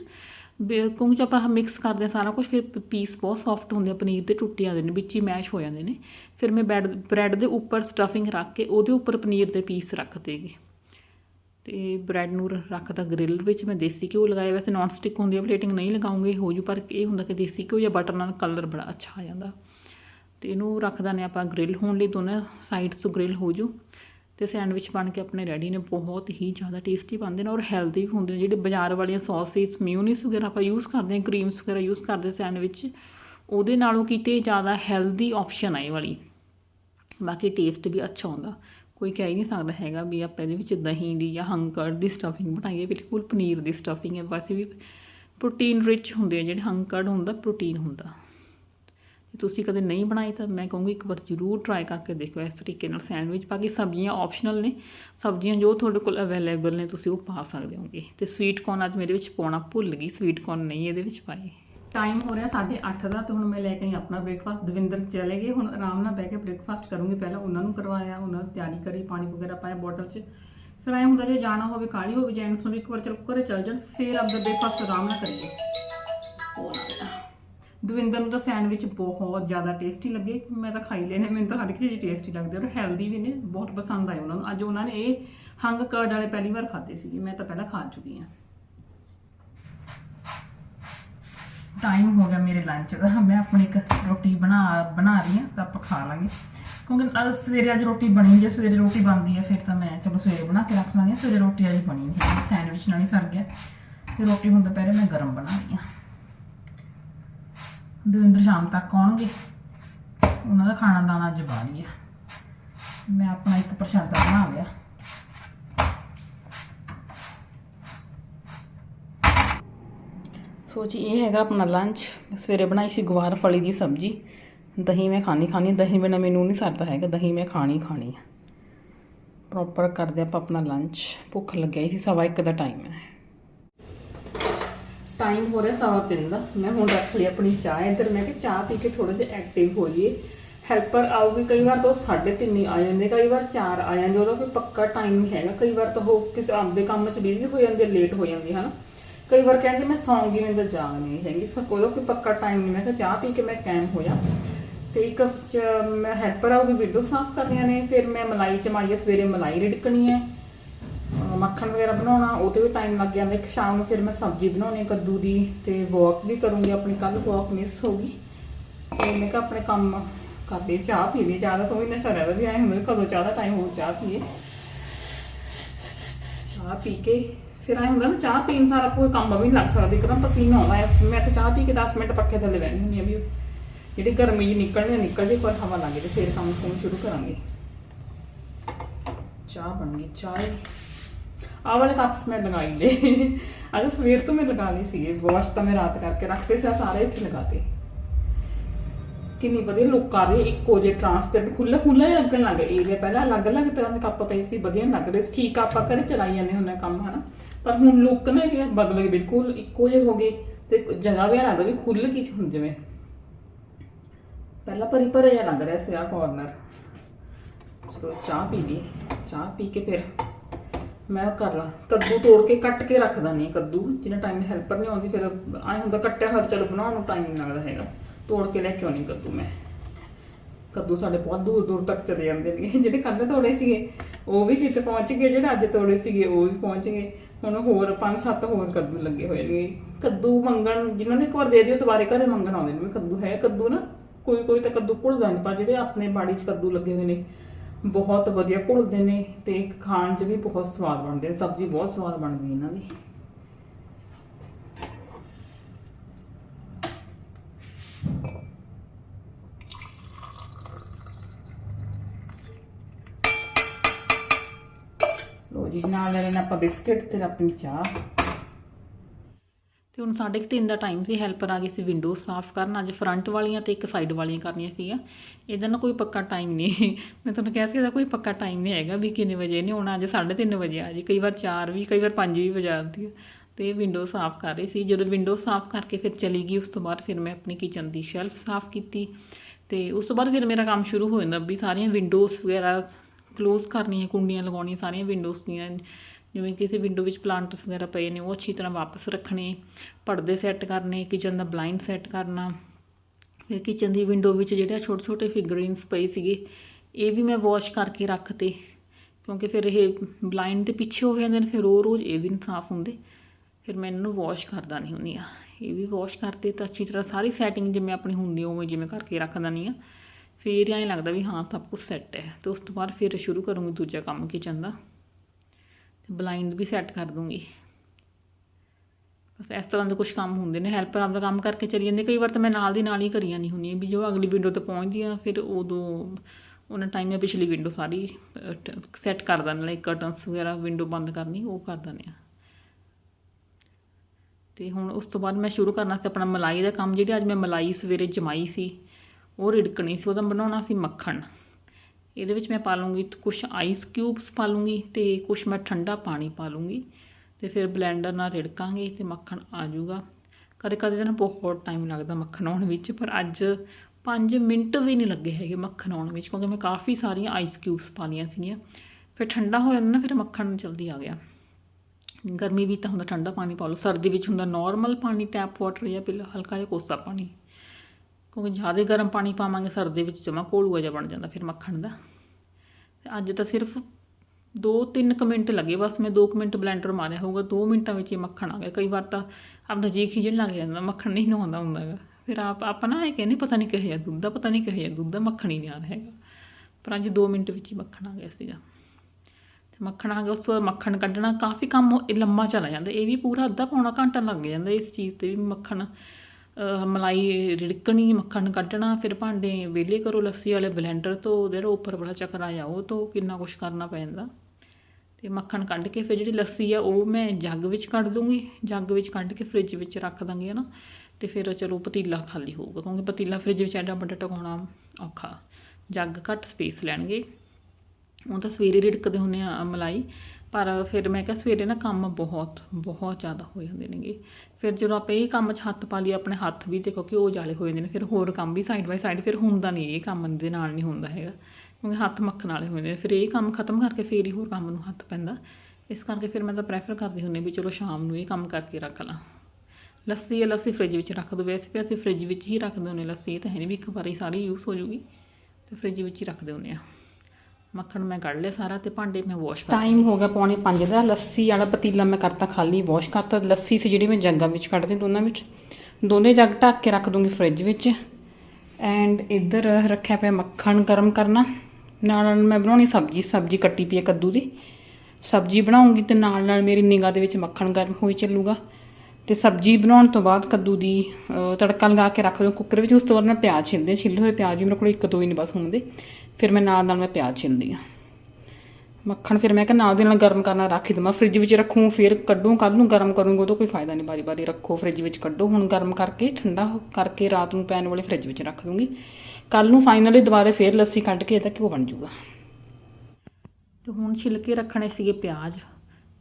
A: ਕਿਉਂਕਿ ਜੇ ਆਪਾਂ ਮਿਕਸ ਕਰਦੇ ਹਾਂ ਸਾਰਾ ਕੁਝ ਫਿਰ ਪੀਸ ਬਹੁਤ ਸੌਫਟ ਹੁੰਦੇ ਆ, ਪਨੀਰ ਦੇ ਟੁੱਟ ਜਾਂਦੇ ਨੇ, ਵਿੱਚ ਹੀ ਮੈਸ਼ ਹੋ ਜਾਂਦੇ ਨੇ। ਫਿਰ ਮੈਂ ਬੈਡ ਬ੍ਰੈਡ ਦੇ ਉੱਪਰ ਸਟਫਿੰਗ ਰੱਖ ਕੇ ਉਹਦੇ ਉੱਪਰ ਪਨੀਰ ਦੇ ਪੀਸ ਰੱਖ ਦੇਗੀ। ਤੇ ਬ੍ਰੈਡ ਨੂੰ ਰੱਖਦਾ ਗ੍ਰਿਲ ਵਿੱਚ, ਮੈਂ ਦੇਸੀ ਘਿਓ ਲਗਾਇਆ। ਵੈਸੇ ਨਾਨ ਸਟਿਕ ਹੁੰਦੀ ਆ ਪਲੇਟਿੰਗ ਨਹੀਂ ਲਗਾਉਂਗੇ, ਹੋ ਜੂ, ਪਰ ਇਹ ਹੁੰਦਾ ਕਿ ਦੇਸੀ ਘਿਓ ਜਾਂ ਬਟਰ ਨਾਲ ਕਲਰ ਬੜਾ ਅੱਛਾ ਆ ਜਾਂਦਾ। ਤੇ ਇਹਨੂੰ ਰੱਖਦਾ ਨੇ ਆਪਾਂ ਗ੍ਰਿਲ ਹੋਣ ਲਈ, ਦੋਨੇ ਸਾਈਡਸ ਤੋਂ ਗ੍ਰਿਲ ਹੋ ਜੂ। ਤੇ ਸੈਂਡਵਿਚ ਬਣ ਕੇ ਆਪਣੇ ਡੈਡੀ ਨੇ ਬਹੁਤ ਹੀ ਜ਼ਿਆਦਾ ਟੇਸਟੀ ਬਣਦੇ ਨੇ ਔਰ ਹੈਲਦੀ ਵੀ ਹੁੰਦੇ ਨੇ, ਜਿਹੜੇ ਬਾਜ਼ਾਰ ਵਾਲੀਆਂ ਸੌਸੇਸ ਮਿਊਨੀਸ ਵਗੈਰਾ ਆਪਾਂ ਯੂਜ਼ ਕਰਦੇ ਹਾਂ ਕਰੀਮਸ ਵਗੈਰਾ ਯੂਜ਼ ਕਰਦੇ ਸੈਂਡਵਿਚ, ਉਹਦੇ ਨਾਲੋਂ ਕਿਤੇ ਜ਼ਿਆਦਾ ਹੈਲਦੀ ਆਪਸ਼ਨ ਆ ਇਹ ਵਾਲੀ। ਬਾਕੀ ਟੇਸਟ ਵੀ ਅੱਛਾ ਹੁੰਦਾ। ਕੋਈ ਕਹਿ ਹੀ ਨਹੀਂ ਸਕਦਾ ਹੈਗਾ ਵੀ ਆਪਾਂ ਇਹਦੇ ਵਿੱਚ ਦਹੀਂ ਦੀ ਜਾਂ ਹੰਕਰ ਦੀ ਸਟਫਿੰਗ ਬਣਾਈਏ, ਬਿਲਕੁਲ ਪਨੀਰ ਦੀ ਸਟਫਿੰਗ ਹੈ, ਵੈਸੇ ਵੀ ਪ੍ਰੋਟੀਨ ਰਿਚ ਹੁੰਦੇ ਆ, ਜਿਹੜੇ ਹੰਕਰ ਹੁੰਦਾ ਪ੍ਰੋਟੀਨ ਹੁੰਦਾ। ਜੇ ਤੁਸੀਂ ਕਦੇ ਨਹੀਂ ਬਣਾਈ ਤਾਂ ਮੈਂ ਕਹੂੰਗੀ ਇੱਕ ਵਾਰ ਜ਼ਰੂਰ ਟਰਾਈ ਕਰਕੇ ਦੇਖੋ ਇਸ ਤਰੀਕੇ ਨਾਲ ਸੈਂਡਵਿਚ ਪਾ ਕੇ ਸਬਜ਼ੀਆਂ ਆਪਸ਼ਨਲ ਨੇ। ਸਬਜ਼ੀਆਂ ਜੋ ਤੁਹਾਡੇ ਕੋਲ ਅਵੇਲੇਬਲ ਨੇ, ਤੁਸੀਂ ਉਹ ਪਾ ਸਕਦੇ ਹੋਗੇ। ਤੇ ਸਵੀਟ ਕੌਰਨ ਅੱਜ ਮੇਰੇ ਵਿੱਚ ਪਾਉਣਾ ਭੁੱਲ ਗਈ ਸਵੀਟ ਕੌਰਨ ਨਹੀਂ ਇਹਦੇ ਵਿੱਚ ਪਾਏ। ਟਾਈਮ ਹੋ ਰਿਹਾ 8:30 ਦਾ ਤੇ ਹੁਣ ਮੈਂ ਲੈ ਕੇ ਆਈ ਆਪਣਾ ਬ੍ਰੇਕਫਾਸਟ ਦਵਿੰਦਰ ਚਲੇ ਗਏ, ਹੁਣ ਆਰਾਮ ਨਾਲ ਬਹਿ ਕੇ ਬ੍ਰੇਕਫਾਸਟ ਕਰੂੰਗੀ। ਪਹਿਲਾਂ ਉਹਨਾਂ ਨੂੰ ਕਰਵਾਇਆ, ਉਹਨਾਂ ਦੀ ਤਿਆਰੀ ਕਰੀ, ਪਾਣੀ ਵਗੈਰਾ ਪਾਇਆ ਬੋਟਲ 'ਚ। ਫਿਰ ਐਂ ਹੁੰਦਾ ਜੇ ਜਾਣਾ ਹੋਵੇ ਕਾਲੀ ਹੋਵੇ ਜੈਂਟਸ ਨੂੰ ਇੱਕ ਵਾਰ ਚਲੋ ਘਰੇ ਚੱਲ ਜਾਣ, ਫਿਰ ਆਪਦਾ ਬ੍ਰੇਕਫਾਸਟ ਆਰਾਮ ਨਾਲ ਕਰੀਏ। ਦਵਿੰਦਰ ਨੂੰ ਤਾਂ ਸੈਂਡਵਿਚ ਬਹੁਤ ਜ਼ਿਆਦਾ ਟੇਸਟੀ ਲੱਗੇ। ਮੈਂ ਤਾਂ ਖਾਈ ਲੈਣੇ ਮੈਨੂੰ ਤਾਂ ਹਰ ਇੱਕ ਚੀਜ਼ ਟੇਸਟੀ ਲੱਗਦੀ ਔਰ ਹੈਲਦੀ ਵੀ ਨੇ, ਬਹੁਤ ਪਸੰਦ ਆਏ ਉਹਨਾਂ ਨੂੰ। ਅੱਜ ਉਹਨਾਂ ਨੇ ਇਹ ਹੰਗ ਕਰਡ ਵਾਲੇ ਪਹਿਲੀ ਵਾਰ ਖਾਦੇ ਸੀਗੇ, ਮੈਂ ਤਾਂ ਪਹਿਲਾਂ ਖਾ ਚੁੱਕੀ ਹਾਂ। ਟਾਈਮ ਹੋ ਗਿਆ ਮੇਰੇ ਲੰਚ ਦਾ। ਮੈਂ ਆਪਣੀ ਇੱਕ ਰੋਟੀ ਬਣਾ ਬਣਾ ਰਹੀ ਹਾਂ, ਤਾਂ ਆਪਾਂ ਖਾ ਲਾਂਗੇ। ਕਿਉਂਕਿ ਸਵੇਰੇ ਅੱਜ ਰੋਟੀ ਬਣੀ ਜੇ ਸਵੇਰੇ ਰੋਟੀ ਬਣਦੀ ਹੈ, ਫਿਰ ਤਾਂ ਮੈਂ ਚਲੋ ਸਵੇਰੇ ਬਣਾ ਕੇ ਰੱਖ ਲਾਂਗੇ। ਸਵੇਰੇ ਰੋਟੀ ਅੱਜ ਬਣੀ ਨਹੀਂ ਸੈਂਡਵਿਚ ਨਾਲ ਹੀ ਸਰ ਗਿਆ। ਤੇ ਰੋਟੀ ਹੁਣ ਦੁਪਹਿਰੇ ਮੈਂ ਗਰਮ ਬਣਾ ਰਹੀ ਹਾਂ। ਦਵਿੰਦਰ ਸ਼ਾਮ ਤੱਕ ਆਉਣਗੇ। ਉਹਨਾਂ ਦਾ ਖਾਣਾ ਦਾਣਾ ਅੱਜ ਬਾਹਰ ਹੀ ਆ। ਮੈਂ ਆਪਣਾ ਇੱਕ ਪ੍ਰਸ਼ਾਦਾ ਬਣਾ ਲਿਆ। ਸੋ ਜੀ, ਇਹ ਹੈਗਾ ਆਪਣਾ ਲੰਚ ਸਵੇਰੇ ਬਣਾਈ ਸੀ ਗਵਾਰ ਫਲੀ ਦੀ ਸਬਜ਼ੀ। ਦਹੀਂ ਮੈਂ ਖਾਣੀ ਖਾਣੀ ਦਹੀਂ ਬਿਨਾ ਮੈਨੂੰ ਨਹੀਂ ਸਰਦਾ ਹੈਗਾ। ਦਹੀਂ ਮੈਂ ਖਾਣੀ ਖਾਣੀ ਆ। ਪ੍ਰੋਪਰ ਕਰਦੇ ਆਪਾਂ ਆਪਣਾ ਲੰਚ ਭੁੱਖ ਲੱਗਿਆ ਸੀ, ਸਵਾ ਇੱਕ ਦਾ ਟਾਈਮ ਹੈ। ਟਾਈਮ ਹੋ ਰਿਹਾ ਸਵਾ ਤਿੰਨ ਦਾ। ਮੈਂ ਹੁਣ ਰੱਖ ਲਈ ਆਪਣੀ ਚਾਹ। ਇੱਧਰ ਮੈਂ ਕਿ ਚਾਹ ਪੀ ਕੇ ਥੋੜਾ ਜਿਹਾ ਐਕਟਿਵ ਹੋ ਜਾਈਏ। ਹੈਲਪਰ ਆਊਗੀ, ਕਈ ਵਾਰ ਤਾਂ 3:30 ਹੀ ਆ ਜਾਂਦੇ, ਕਈ ਵਾਰ 4 ਆ ਜਾਂਦੇ। ਉਹਦਾ ਕੋਈ ਪੱਕਾ ਟਾਈਮ ਨਹੀਂ ਹੈਗਾ। ਕਈ ਵਾਰ ਤਾਂ ਉਹ ਕਿਸੇ ਆਪਦੇ ਕੰਮ 'ਚ ਬਿਜ਼ੀ ਹੋ ਜਾਂਦੇ ਲੇਟ ਹੋ ਜਾਂਦੇ, ਹਨ? ਕਈ ਵਾਰ ਕਹਿੰਦੇ, ਮੈਂ ਸੌਂਗੀ ਮੈਨੂੰ ਤਾਂ ਜਾਗ ਨਹੀਂ ਹੈਗੀ। ਫਿਰ ਕੋਈ ਕੋਈ ਪੱਕਾ ਟਾਈਮ ਨਹੀਂ। ਮੈਂ ਕਿਹਾ ਚਾਹ ਪੀ ਕੇ ਮੈਂ ਕਾਇਮ ਹੋ ਜਾ। ਤੇ ਇੱਕ ਚ, ਮੈਂ ਹੈਲਪਰ ਆਊਗੀ ਵਿੰਡੋ ਸਾਫ਼ ਕਰਨੀਆਂ ਨੇ। ਫਿਰ ਮੈਂ ਮਲਾਈ ਚਮਾਈਏ, ਸਵੇਰੇ ਮਲਾਈ ਰਿੜਕਣੀ ਹੈ। ਮੱਖਣ ਵਗੈਰਾ ਬਣਾਉਣਾ ਉਹ ਤੇ ਵੀ ਟਾਈਮ ਲੱਗ ਜਾਂਦਾ। ਇੱਕ ਸ਼ਾਮ ਨੂੰ ਫਿਰ ਮੈਂ ਸਬਜ਼ੀ ਬਣਾਉਣੀ ਕੱਦੂ ਦੀ ਤੇ ਵਾਕ ਵੀ ਕਰੂੰਗੀ। ਆਪਣੀ ਕੱਲ ਵਾਕ ਮਿਸ ਹੋ ਗਈ। ਤੇ ਮੈਂ ਕਿਹਾ ਆਪਣੇ ਕੰਮ ਕਰਦੇ ਚਾਹ ਪੀ ਚਾਹ ਦਾ ਤਾਂ ਵੀ ਨਸ਼ਾ ਰਹਿਦਾ ਵੀ ਐ ਹੁੰਦਾ ਵੀ ਕਦੋਂ ਚਾਹ ਦਾ ਟਾਈਮ ਹੋ ਚਾਹ ਪੀਏ। ਚਾਹ ਪੀ ਕੇ ਫਿਰ ਐ ਹੁੰਦਾ ਨਾ ਚਾਹ ਪੀਣ ਸਾਰਾ ਕੋਈ ਕੰਮ ਵੀ ਨਹੀਂ ਲੱਗ ਸਕਦਾ। ਇੱਕਦਮ ਪਸੀਨਾ ਆਉਂਦਾ ਹੈ। ਮੈਂ ਤਾਂ ਚਾਹ ਪੀ ਕੇ 10 ਮਿੰਟ ਪੱਖੇ ਥੱਲੇ ਬੈਠੀ ਹੁੰਦੀ ਆ ਵੀ ਜਿਹੜੀ ਗਰਮੀ ਜੀ ਨਿਕਲਣੀ ਆ, ਨਿਕਲ ਜੇ ਕੋਈ ਹਵਾ ਲੱਗੇ ਤੇ ਫਿਰ ਕੰਮ ਕੰਮ ਸ਼ੁਰੂ ਕਰਾਂਗੇ। ਚਾਹ ਬਣ ਗਈ ਚਾਹ। ਆਹ ਵਾਲੇ ਕੱਪਸ ਮੈਂ ਲਗਾਈ ਲਏ। ਅੱਜ ਸਵੇਰ ਤੋਂ ਮੈਂ ਲਗਾ ਲਈ ਸੀਗੇ। ਵਾਸ਼ ਤਾਂ ਮੈਂ ਰਾਤ ਕਰਕੇ ਰੱਖਦੇ ਸੀ ਸਾਰੇ ਇੱਥੇ ਲਗਾਤੇ। ਕਿੰਨੀ ਵਧੀਆ ਲੁੱਕ ਆ ਰਹੀ ਇੱਕੋ ਜਿਹੇ ਟ੍ਰਾਂਸਪੇਰੈਂਟ ਖੁੱਲਾ ਖੁੱਲਾ ਜਿਹਾ ਲੱਗਣ ਲੱਗ ਗਿਆ ਏਰੀਆ ਪਹਿਲਾਂ ਅਲੱਗ-ਅਲੱਗ ਤਰ੍ਹਾਂ ਦੇ ਕੱਪ ਪਏ ਸੀ, ਵਧੀਆ ਲੱਗ ਰਹੇ। ਸੀ ਠੀਕ ਆਪਾਂ ਘਰੇ ਚਲਾਈ ਜਾਂਦੇ ਹੁੰਦੇ ਕੰਮ, ਹਨਾ? ਪਰ ਹੁਣ ਲੁੱਕ ਨਾ ਇਹ ਬਦਲ ਗਈ ਬਿਲਕੁਲ ਇੱਕੋ ਜਿਹੇ ਹੋ ਗਏ। ਤੇ ਜਗ੍ਹਾ ਵੀ ਲੱਗਦਾ ਵੀ ਖੁੱਲ ਗਈ ਹੁਣ ਜਿਵੇਂ। ਪਹਿਲਾਂ ਭਰੀ ਭਰੇ ਜਿਹਾ ਲੱਗ ਰਿਹਾ ਸੀ ਆ ਕਾਰਨਰ ਚਲੋ ਚਾਹ ਪੀ ਲਈ ਚਾਹ ਪੀ ਕੇ ਫਿਰ ਮੈਂ ਉਹ ਕਰ ਲਾਂ। ਕੱਦੂ ਤੋੜ ਕੇ ਕੱਟ ਕੇ ਰੱਖਦਾ ਨਹੀਂ ਕੱਦੂ। ਜਿੰਨਾ ਟਾਈਮ ਹੈਲਪਰ ਨਹੀਂ ਆਉਂਦੀ, ਫਿਰ ਆਏ ਹੁੰਦਾ ਕੱਟਿਆ ਹੋਇਆ ਚਲੋ ਬਣਾਉਣ ਨੂੰ ਟਾਈਮ ਨਹੀਂ ਲੱਗਦਾ ਹੈਗਾ। ਤੋੜ ਕੇ ਲੈ ਕੇ ਆਉਣੀ ਕੱਦੂ ਮੈਂ। ਕੱਦੂ ਸਾਡੇ ਬਹੁਤ ਦੂਰ ਦੂਰ ਤੱਕ ਚਲੇ ਜਾਂਦੇ ਨੇ। ਜਿਹੜੇ ਕੱਲ ਤੋੜੇ ਸੀਗੇ, ਉਹ ਵੀ ਕਿਤੇ ਪਹੁੰਚ ਗਏ। ਜਿਹੜੇ ਅੱਜ ਤੋੜੇ ਸੀਗੇ, ਉਹ ਵੀ ਪਹੁੰਚ ਗਏ। ਹੁਣ ਹੋਰ ਪੰਜ ਸੱਤ ਹੋਰ ਕੱਦੂ ਲੱਗੇ ਹੋਏ ਨੇ। ਕੱਦੂ ਮੰਗਣ, ਜਿਨ੍ਹਾਂ ਨੇ ਇੱਕ ਵਾਰ ਦੇ ਦਿਓ, ਦੁਬਾਰੇ ਘਰੇ ਮੰਗਣ ਆਉਂਦੇ ਨੇ। ਵੀ ਕੱਦੂ ਹੈ ਕੱਦੂ ਨਾ? ਕੋਈ ਕੋਈ ਤਾਂ ਕੱਦੂ ਭੁੱਲਦਾ ਨਹੀਂ ਪਰ ਜਿਹੜੇ ਆਪਣੇ ਬਾੜੀ 'ਚ ਕੱਦੂ ਲੱਗੇ ਹੋਏ ਨੇ ਬਹੁਤ ਵਧੀਆ ਘੁਲਦੇ ਨੇ ਤੇ ਖਾਣ 'ਚ ਵੀ ਬਹੁਤ ਸਵਾਦ ਬਣਦੇ ਨੇ। ਸਬਜ਼ੀ ਬਹੁਤ ਸਵਾਦ ਬਣਦੀ ਇਹਨਾਂ ਦੀ। ਲੋ ਜੀ, ਨਾਲ ਲੈ ਲੈਣਾ ਆਪਾਂ ਬਿਸਕਟ ਤੇ ਆਪਣੀ ਚਾਹ। ਤੇ ਹੁਣ ਸਾਢੇ ਕੁ ਤਿੰਨ ਦਾ ਟਾਈਮ ਸੀ ਹੈਲਪਰ ਆ ਗਈ ਸੀ ਵਿੰਡੋ ਸਾਫ਼ ਕਰਨ। ਅੱਜ ਫਰੰਟ ਵਾਲੀਆਂ ਤੇ ਇੱਕ ਸਾਈਡ ਵਾਲੀਆਂ ਕਰਨੀਆਂ ਸੀਗੀਆਂ। ਇਹਦਾ ਨਾ ਕੋਈ ਪੱਕਾ ਟਾਈਮ ਨਹੀਂ। (laughs) ਮੈਂ ਤੁਹਾਨੂੰ ਕਿਹਾ ਸੀ, ਇਹਦਾ ਕੋਈ ਪੱਕਾ ਟਾਈਮ ਨਹੀਂ ਹੈਗਾ ਵੀ ਕਿੰਨੇ ਵਜੇ ਨਹੀਂ ਹੋਣਾ। ਅੱਜ 3:30 ਵਜੇ ਆ ਜੀ। ਕਈ ਵਾਰ 4 ਵੀ, ਕਈ ਵਾਰ 5 ਵੀ ਵਜਾ ਦਿੰਦੀ ਹੈ ਤੇ ਵਿੰਡੋ ਸਾਫ਼ ਕਰ ਰਹੀ ਸੀ। ਜਦੋਂ ਵਿੰਡੋ ਸਾਫ਼ ਕਰਕੇ ਫਿਰ ਚਲੀ ਗਈ, ਉਸ ਤੋਂ ਬਾਅਦ ਫਿਰ ਮੈਂ ਆਪਣੀ ਕਿਚਨ ਦੀ ਸ਼ੈਲਫ ਸਾਫ਼ ਕੀਤੀ। ਤੇ ਉਸ ਤੋਂ ਬਾਅਦ ਫਿਰ ਮੇਰਾ ਕੰਮ ਸ਼ੁਰੂ ਹੋ ਜਾਂਦਾ ਵੀ ਸਾਰੀਆਂ ਵਿੰਡੋਜ਼ ਵਗੈਰਾ ਕਲੋਜ਼ ਕਰਨੀਆਂ, ਕੁੰਡੀਆਂ ਲਗਾਉਣੀਆਂ, ਸਾਰੀਆਂ ਵਿੰਡੋਜ਼ ਦੀਆਂ।
B: ਜਿਵੇਂ ਕਿਸੇ ਵਿੰਡੋ ਵਿੱਚ ਪਲਾਂਟਸ ਵਗੈਰਾ ਪਏ ਨੇ, ਉਹ ਅੱਛੀ ਤਰ੍ਹਾਂ ਵਾਪਸ ਰੱਖਣੇ, ਪਰਦੇ ਸੈੱਟ ਕਰਨੇ ਕਿਚਨ ਦਾ ਬਲਾਈਂਡ ਸੈੱਟ ਕਰਨਾ, ਫਿਰ ਕਿਚਨ ਦੀ ਵਿੰਡੋ ਵਿੱਚ ਜਿਹੜੇ ਛੋਟੇ ਛੋਟੇ ਫਿਗਰਿੰਗਸ ਪਏ ਸੀਗੇ, ਇਹ ਵੀ ਮੈਂ ਵਾਸ਼ ਕਰਕੇ ਰੱਖਤੇ। ਕਿਉਂਕਿ ਫਿਰ ਇਹ ਬਲਾਈਂਡ ਦੇ ਪਿੱਛੇ ਹੋ ਜਾਂਦੇ ਨੇ, ਫਿਰ ਉਹ ਰੋਜ਼ ਇਹ ਵੀ ਨਹੀਂ ਸਾਫ਼ ਹੁੰਦੇ। ਫਿਰ ਮੈਂ ਇਹਨਾਂ ਨੂੰ ਵਾਸ਼ ਕਰਦਾ ਨਹੀਂ ਹੁੰਦੀ ਆ। ਇਹ ਵੀ ਵਾਸ਼ ਕਰਤੇ ਤਾਂ ਅੱਛੀ ਤਰ੍ਹਾਂ ਸਾਰੀ ਸੈਟਿੰਗ ਜਿਵੇਂ ਆਪਣੀ ਹੁੰਦੀ ਉਵੇਂ ਜਿਵੇਂ ਕਰਕੇ ਰੱਖਦਾ ਨਹੀਂ ਆ। ਫਿਰ ਐਂ ਲੱਗਦਾ ਵੀ ਹਾਂ, ਸਭ ਕੁਝ ਸੈੱਟ ਹੈ। ਤੇ ਉਸ ਤੋਂ ਬਾਅਦ ਫਿਰ ਸ਼ੁਰੂ ਕਰੂੰਗੀ ਦੂਜਾ ਕੰਮ ਕਿਚਨ ਦਾ। ਤੇ ਬਲਾਈਂਡ ਵੀ ਸੈੱਟ ਕਰ ਦੂੰਗੀ। ਬਸ ਇਸ ਤਰ੍ਹਾਂ ਦੇ ਕੁਝ ਕੰਮ ਹੁੰਦੇ ਨੇ ਹੈਲਪਰ ਆਪਦਾ ਕੰਮ ਕਰਕੇ ਚਲੀ ਜਾਂਦੇ। ਕਈ ਵਾਰ ਤਾਂ ਮੈਂ ਨਾਲ ਦੀ ਨਾਲ ਹੀ ਕਰੀਆਂ ਨਹੀਂ ਹੁੰਦੀਆਂ ਵੀ ਜੋ ਅਗਲੀ ਵਿੰਡੋ ਤੇ ਪਹੁੰਚਦੀ ਆ ਫਿਰ ਉਦੋਂ ਉਹਨਾਂ ਟਾਈਮ ਮੈਂ ਪਿਛਲੀ ਵਿੰਡੋ ਸਾਰੀ ਸੈੱਟ ਕਰ ਦਿੰਦੇ ਲਾਈਕ ਕਰਟਨਸ ਵਗੈਰਾ ਵਿੰਡੋ ਬੰਦ ਕਰਨੀ, ਉਹ ਕਰ ਦਿੰਦੇ ਆ ਤੇ ਹੁਣ ਉਸ ਤੋਂ ਬਾਅਦ ਮੈਂ ਸ਼ੁਰੂ ਕਰਨਾ ਸੀ ਆਪਣਾ ਮਲਾਈ ਦਾ ਕੰਮ, ਜਿਹੜੀ ਅੱਜ ਮੈਂ ਮਲਾਈ ਸਵੇਰੇ ਜਮਾਈ ਸੀ, ਉਹ ਰਿੜਕਣੀ ਸੀ, ਉਹਦਾ ਬਣਾਉਣਾ ਸੀ ਮੱਖਣ। ਇਹਦੇ ਵਿੱਚ ਮੈਂ ਪਾ ਲੂੰਗੀ ਕੁਝ ਆਈਸ ਕਿਊਬਸ ਪਾ ਲੂੰਗੀ ਤੇ ਕੁਝ ਮੈਂ ਠੰਡਾ ਪਾਣੀ ਪਾ ਲੂੰਗੀ ਤੇ ਫਿਰ ਬਲੈਂਡਰ ਨਾਲ ਰਿੜਕਾਂਗੇ ਤੇ ਮੱਖਣ ਆ ਜਾਊਗਾ। ਕਦੇ ਕਦੇ ਤਾਂ ਬਹੁਤ ਟਾਈਮ ਲੱਗਦਾ ਮੱਖਣ ਆਉਣ ਵਿੱਚ, ਪਰ ਅੱਜ 5 ਮਿੰਟ ਵੀ ਨਹੀਂ ਲੱਗੇ ਹੈਗੇ ਮੱਖਣ ਆਉਣ ਵਿੱਚ, ਕਿਉਂਕਿ ਮੈਂ ਕਾਫੀ ਸਾਰੀਆਂ ਆਈਸ ਕਿਊਬਸ ਪਾ ਲਈਆਂ ਸੀਗੀਆਂ। ਫਿਰ ਠੰਡਾ ਹੋ ਜਾਂਦਾ ਨਾ, ਫਿਰ ਮੱਖਣ ਜਲਦੀ ਆ ਗਿਆ। ਗਰਮੀ ਵੀ ਤਾਂ ਹੁੰਦਾ, ਠੰਡਾ ਪਾਣੀ ਪਾ ਲਓ। ਸਰਦੀ ਵਿੱਚ ਹੁੰਦਾ ਨਾਰਮਲ ਪਾਣੀ ਟੈਪ ਵਾਟਰ ਜਾਂ ਪਿਲ, ਹਲਕਾ ਜਿਹਾ ਕੋਸਾ ਪਾਣੀ। ਕਿਉਂਕਿ ਜ਼ਿਆਦਾ ਗਰਮ ਪਾਣੀ ਪਾਵਾਂਗੇ, ਸਰਦੀ ਵਿੱਚ ਜਮਾ ਘੋਲੂਆ ਜਿਹਾ ਬਣ ਜਾਂਦਾ ਫਿਰ ਮੱਖਣ ਦਾ। ਤੇ ਅੱਜ ਤਾਂ ਸਿਰਫ 2-3 ਕੁ ਮਿੰਟ ਲੱਗੇ, ਬਸ ਮੈਂ 2 ਮਿੰਟ ਬਲੈਂਡਰ ਮਾਰਿਆ ਹੋਊਗਾ 2 ਮਿੰਟਾਂ ਵਿੱਚ ਹੀ ਮੱਖਣ ਆ ਗਿਆ। ਕਈ ਵਾਰ ਤਾਂ ਆਪਦਾ ਜੀ ਖਿਜਣ ਲੱਗ ਜਾਂਦਾ, ਮੱਖਣ ਨਹੀਂ ਨਹਾਉਂਦਾ ਹੁੰਦਾ ਹੈਗਾ। ਫਿਰ ਆਪ, ਆਪਾਂ ਨਾ ਇਹ ਕਹਿੰਦੇ ਪਤਾ ਨਹੀਂ ਕਿਹੋ ਜਿਹਾ ਦੁੱਧ ਦਾ ਪਤਾ ਨਹੀਂ ਕਿਹੋ ਜਿਹਾ ਦੁੱਧ ਦਾ ਮੱਖਣ ਹੀ ਨਹੀਂ ਆ ਰਿਹਾ ਹੈਗਾ। ਪਰ ਅੱਜ 2 ਮਿੰਟ ਵਿੱਚ ਹੀ ਮੱਖਣ ਆ ਗਿਆ ਸੀਗਾ। ਤੇ ਮੱਖਣ ਆ ਗਿਆ, ਉਸ ਤੋਂ ਬਾਅਦ ਮੱਖਣ ਕੱਢਣਾ ਕਾਫੀ ਕੰਮ ਇਹ ਲੰਮਾ ਚਲਾ ਜਾਂਦਾ। ਇਹ ਵੀ ਪੂਰਾ ਅੱਧਾ ਪੌਣਾ ਘੰਟਾ ਲੱਗ ਜਾਂਦਾ ਇਸ ਚੀਜ਼ ਤੇ ਵੀ ਮੱਖਣ ਮਲਾਈ ਰਿੜਕਣੀ, ਮੱਖਣ ਕੱਢਣਾ, ਫਿਰ ਭਾਂਡੇ ਵਿਹਲੇ ਕਰੋ ਲੱਸੀ ਵਾਲੇ ਬਲੈਂਡਰ ਤੋਂ, ਜਿਹੜਾ ਉੱਪਰ ਵਾਲਾ ਚੱਕਰਾ ਆ ਉਹ ਤੋਂ ਕਿੰਨਾ ਕੁਝ ਕਰਨਾ ਪੈ ਜਾਂਦਾ। ਤੇ ਮੱਖਣ ਕੱਢ ਕੇ ਫਿਰ ਜਿਹੜੀ ਲੱਸੀ ਆ, ਉਹ ਮੈਂ ਜੱਗ ਵਿੱਚ ਕੱਢ ਦੂੰਗੀ। ਜੱਗ ਵਿੱਚ ਕੱਢ ਕੇ ਫ੍ਰਿਜ ਵਿੱਚ ਰੱਖ ਦਾਂਗੀ, ਹਨਾ। ਤੇ ਫਿਰ ਚਲੋ ਪਤੀਲਾ ਖਾਲੀ ਹੋਊਗਾ, ਕਿਉਂਕਿ ਪਤੀਲਾ ਫ੍ਰਿਜ ਵਿੱਚ ਐਡਾ ਵੱਡਾ ਟਿਕਾਉਣਾ ਔਖਾ। ਜੱਗ ਘੱਟ ਸਪੇਸ ਲੈਣਗੇ। ਉਹ ਤਾਂ ਸਵੇਰੇ ਰਿੜਕਦੇ ਹੁੰਦੇ ਆ ਮਲਾਈ, ਪਰ ਫਿਰ ਮੈਂ ਕਿਹਾ ਸਵੇਰੇ ਨਾ ਕੰਮ ਬਹੁਤ ਬਹੁਤ ਜ਼ਿਆਦਾ ਹੋ ਜਾਂਦੇ ਨੇਗੇ। ਫਿਰ ਜਦੋਂ ਆਪਾਂ ਇਹ ਕੰਮ 'ਚ ਹੱਥ ਪਾ ਲਈ ਆਪਣੇ ਹੱਥ ਵੀ ਦੇਖੋ ਕਿ ਉਹ ਜਾਲੇ ਹੋ ਜਾਂਦੇ ਨੇ, ਫਿਰ ਹੋਰ ਕੰਮ ਵੀ ਸਾਈਡ ਬਾਈ ਸਾਈਡ ਫਿਰ ਹੁੰਦਾ ਨਹੀਂ ਇਹ ਕੰਮ ਦੇ ਨਾਲ ਨਹੀਂ ਹੁੰਦਾ ਹੈਗਾ, ਕਿਉਂਕਿ ਹੱਥ ਮੱਖਣ ਵਾਲੇ ਹੁੰਦੇ ਨੇ। ਫਿਰ ਇਹ ਕੰਮ ਖਤਮ ਕਰਕੇ ਫਿਰ ਹੀ ਹੋਰ ਕੰਮ ਨੂੰ ਹੱਥ ਪੈਂਦਾ। ਇਸ ਕਰਕੇ ਫਿਰ ਮੈਂ ਤਾਂ ਪ੍ਰੈਫਰ ਕਰਦੀ ਹੁੰਦੀ ਵੀ ਚਲੋ ਸ਼ਾਮ ਨੂੰ ਇਹ ਕੰਮ ਕਰਕੇ ਰੱਖ ਲਾਂ। ਲੱਸੀ ਹੈ ਲੱਸੀ ਫ੍ਰਿਜ ਵਿੱਚ ਰੱਖ ਦੋ। ਵੈਸੇ ਵੀ ਅਸੀਂ ਫ੍ਰਿਜ ਵਿੱਚ ਹੀ ਰੱਖਦੇ ਹੁੰਦੇ ਲੱਸੀ ਇਹ ਤਾਂ ਹੈ ਨਹੀਂ ਵੀ ਇੱਕ ਵਾਰੀ ਸਾਰੀ ਯੂਜ਼ ਹੋ ਜੂਗੀ, ਤੇ ਫ੍ਰਿਜ ਵਿੱਚ ਹੀ ਰੱਖਦੇ ਹੁੰਦੇ ਆ ਮੱਖਣ ਮੈਂ ਕੱਢ ਲਿਆ ਸਾਰਾ ਤੇ ਭਾਂਡੇ ਮੈਂ ਵਾਸ਼ ਕਰ ਟਾਈਮ ਹੋ ਗਿਆ ਪੌਣੇ 5 ਦਾ, ਲੱਸੀ ਵਾਲਾ ਪਤੀਲਾ ਮੈਂ ਕਰਤਾ ਖਾਲੀ ਵਾਸ਼ ਕਰਤਾ। ਲੱਸੀ ਸੀ ਜਿਹੜੀ ਮੈਂ ਜੱਗਾਂ ਵਿੱਚ ਕੱਢਦੀ ਦੋਨਾਂ ਵਿੱਚ। ਦੋਨੇ ਜੱਗ ਢੱਕ ਕੇ ਰੱਖ ਦੂੰਗੀ ਫ੍ਰਿਜ ਵਿੱਚ। ਐਂਡ ਇੱਧਰ ਰੱਖਿਆ ਪਿਆ ਮੱਖਣ ਗਰਮ ਕਰਨਾ। ਨਾਲ ਨਾਲ ਮੈਂ ਬਣਾਉਣੀ ਸਬਜ਼ੀ ਸਬਜ਼ੀ ਕੱਟੀ ਪਈ ਹੈ ਕੱਦੂ ਦੀ। ਸਬਜ਼ੀ ਬਣਾਉਂਗੀ ਤੇ ਨਾਲ ਨਾਲ ਮੇਰੀ ਨਿਗਾਹ ਦੇ ਵਿੱਚ ਮੱਖਣ ਗਰਮ ਹੋਈ ਚੱਲੂਗਾ। ਤੇ ਸਬਜ਼ੀ ਬਣਾਉਣ ਤੋਂ ਬਾਅਦ ਕੱਦੂ ਦੀ ਤੜਕਾ ਲਗਾ ਕੇ ਰੱਖ ਦਿਓ ਕੁੱਕਰ ਵਿੱਚ। ਉਸ ਤੋਂ ਬਾਅਦ ਮੈਂ ਪਿਆਜ਼ ਛਿਲਦੇ ਛਿੱਲੇ ਹੋਏ ਪਿਆਜ਼ ਵੀ ਮੇਰੇ ਕੋਲ ਇੱਕ, ਦੋ ਹੀ ਨੇ ਬਸ ਹੁੰਦੇ ਫਿਰ ਮੈਂ ਨਾਲ ਨਾਲ ਮੈਂ ਪਿਆਜ਼ ਛਿਲਦੀ ਆ ਮੱਖਣ ਫਿਰ ਮੈਂ ਕਿਹਾ ਨਾਲ ਦੇ ਨਾਲ ਗਰਮ ਕਰਨਾ ਰੱਖ ਹੀ ਦੇਵਾਂ। ਫ੍ਰਿਜ ਵਿੱਚ ਰੱਖੂੰ, ਫਿਰ ਕੱਢੂ ਕੱਲ ਨੂੰ ਗਰਮ ਕਰੂੰਗਾ, ਉਹਦਾ ਕੋਈ ਫਾਇਦਾ ਨਹੀਂ। ਬਾਰੀ ਬਾਰੀ ਰੱਖੋ, ਫ੍ਰਿਜ ਵਿੱਚ ਕੱਢੋ। ਹੁਣ ਗਰਮ ਕਰਕੇ, ਠੰਡਾ ਕਰਕੇ ਰਾਤ ਨੂੰ ਪੈਣ ਵਾਲੇ ਫ੍ਰਿਜ ਵਿੱਚ ਰੱਖ ਦੂੰਗੀ। ਕੱਲ ਨੂੰ ਫਾਈਨਲੀ ਦੁਬਾਰੇ ਫੇਰ ਲੱਸੀ ਕੱਢ ਕੇ ਇਹਦਾ ਘਿਓ ਬਣ ਜਾਊਗਾ। ਤੇ ਹੁਣ ਛਿਲਕੇ ਰੱਖਣੇ ਸੀਗੇ ਪਿਆਜ਼।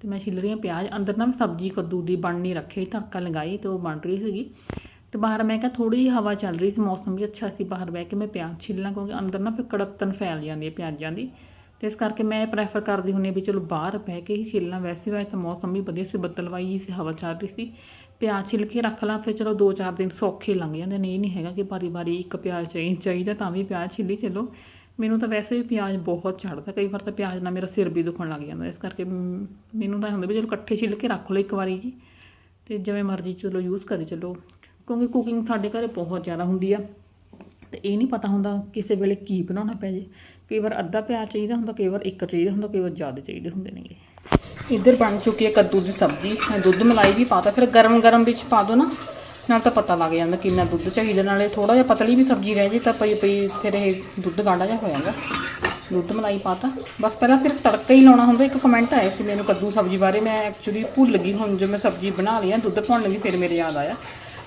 B: ਤੇ ਮੈਂ ਛਿੱਲ ਰਹੀ ਹਾਂ ਪਿਆਜ਼। ਅੰਦਰ ਨਾ ਮੈਂ ਸਬਜ਼ੀ ਕੱਦੂ ਦੀ ਬਣਨੀ ਰੱਖੀ ਤੜਕਾ ਲਗਾਈ ਤੇ ਉਹ ਬਣ ਰਹੀ ਸੀਗੀ। ਤੇ ਬਾਹਰ ਮੈਂ ਕਿਹਾ ਥੋੜੀ ਜਿਹੀ ਹਵਾ ਚੱਲ ਰਹੀ ਸੀ, ਮੌਸਮ ਵੀ ਅੱਛਾ ਸੀ ਬਾਹਰ ਬਹਿ ਕੇ, ਮੈਂ ਪਿਆਜ਼ ਛਿੱਲਾਂ ਕਿਉਂਕਿ ਅੰਦਰ ਨਾ ਫਿਰ ਕੜਤਨ ਫੈਲ ਜਾਂਦੀ ਹੈ ਪਿਆਜ਼ਾਂ ਦੀ। ਤੇ ਇਸ ਕਰਕੇ ਮੈਂ ਪ੍ਰੈਫਰ ਕਰਦੀ ਹੁੰਦੀ ਹਾਂ ਵੀ ਚਲੋ ਬਾਹਰ ਬਹਿ ਕੇ ਹੀ ਛਿੱਲਾਂ ਵੈਸੇ ਵੈਸੇ ਤਾਂ ਮੌਸਮ ਵੀ ਵਧੀਆ ਸੀ ਬੱਦਲਵਾਈ ਜਿਹੀ ਸੀ, ਹਵਾ ਚੱਲ ਰਹੀ ਸੀ। ਪਿਆਜ਼ ਛਿੱਲ ਕੇ ਰੱਖ ਲਾਂ, ਫਿਰ ਚਲੋ 2-4 ਦਿਨ ਸੌਖੇ ਲੰਘ ਜਾਂਦੇ ਨੇ, ਇਹ ਨਹੀਂ ਹੈਗਾ ਕਿ ਬਾਰੀ ਬਾਰੀ ਇੱਕ ਪਿਆਜ਼ ਚਾਹੀ- ਚਾਹੀਦਾ ਤਾਂ ਵੀ ਪਿਆਜ਼ ਛਿੱਲੀ ਚਲੋ। ਮੈਨੂੰ ਤਾਂ ਵੈਸੇ ਵੀ ਪਿਆਜ਼ ਬਹੁਤ ਚੜਦਾ ਕਈ ਵਾਰ ਤਾਂ ਪਿਆਜ਼ ਨਾਲ ਮੇਰਾ ਸਿਰ ਵੀ ਦੁਖਣ ਲੱਗ ਜਾਂਦਾ, ਇਸ ਕਰਕੇ ਮੈਨੂੰ ਤਾਂ ਇਹ ਹੁੰਦਾ ਵੀ ਚਲੋ ਇਕੱਠੇ ਛਿੱਲ ਕੇ ਰੱਖ ਲਓ ਇੱਕ ਵਾਰੀ ਜੀ। ਤੇ ਜਿਵੇਂ ਮਰਜ਼ੀ ਚਲੋ ਯੂਜ਼ ਕਰੀ ਚਲੋ। ਕਿਉਂਕਿ ਕੁਕਿੰਗ ਸਾਡੇ ਘਰੇ ਬਹੁਤ ਜ਼ਿਆਦਾ ਹੁੰਦੀ ਆ। ਤੇ ਇਹ ਨਹੀਂ ਪਤਾ ਹੁੰਦਾ ਕਿਸੇ ਵੇਲੇ ਕੀ ਬਣਾਉਣਾ ਪੈ ਜੇ। ਕਈ ਵਾਰ ਅੱਧਾ ਪਿਆਜ਼ ਚਾਹੀਦਾ ਹੁੰਦਾ, ਕਈ ਵਾਰ ਇੱਕ ਚਾਹੀਦਾ ਹੁੰਦਾ, ਕਈ ਵਾਰ ਜ਼ਿਆਦਾ ਚਾਹੀਦੇ ਹੁੰਦੇ ਨੇਗੇ। ਇੱਧਰ ਬਣ ਚੁੱਕੀ ਹੈ ਕੱਦੂ ਦੀ ਸਬਜ਼ੀ। ਮੈਂ ਦੁੱਧ ਮਲਾਈ ਵੀ ਪਾਤਾ, ਫਿਰ ਗਰਮ ਗਰਮ ਵਿੱਚ ਪਾ ਦੋ ਨਾ, ਨਾਲ ਤਾਂ ਪਤਾ ਲੱਗ ਜਾਂਦਾ ਕਿੰਨਾ ਦੁੱਧ ਚਾਹੀਦਾ। ਨਾਲੇ ਥੋੜਾ ਜਿਹਾ ਪਤਲੀ ਵੀ ਸਬਜ਼ੀ ਰਹਿ ਜੇ ਤਾਂ ਪਈ ਪਈ ਫਿਰ ਇਹ ਦੁੱਧ ਗਾੜਾ ਜਿਹਾ ਹੋ ਜਾਂਦਾ। ਦੁੱਧ ਮਲਾਈ ਪਾਤਾ। ਬਸ ਪਹਿਲਾਂ ਸਿਰਫ ਤੜਕਾ ਹੀ ਲਾਉਣਾ ਹੁੰਦਾ। ਇੱਕ ਕਮੈਂਟ ਆਇਆ ਸੀ ਮੈਨੂੰ ਕੱਦੂ ਸਬਜ਼ੀ ਬਾਰੇ। ਮੈਂ ਐਕਚੁਅਲੀ ਭੁੱਲ ਗਈ ਹੁਣ ਜੋ ਮੈਂ ਸਬਜ਼ੀ ਬਣਾ ਲਈ ਆ, ਦੁੱਧ ਪਾਉਣ ਲੱਗੀ, ਫਿਰ ਮੇਰੇ ਯਾਦ ਆਇਆ।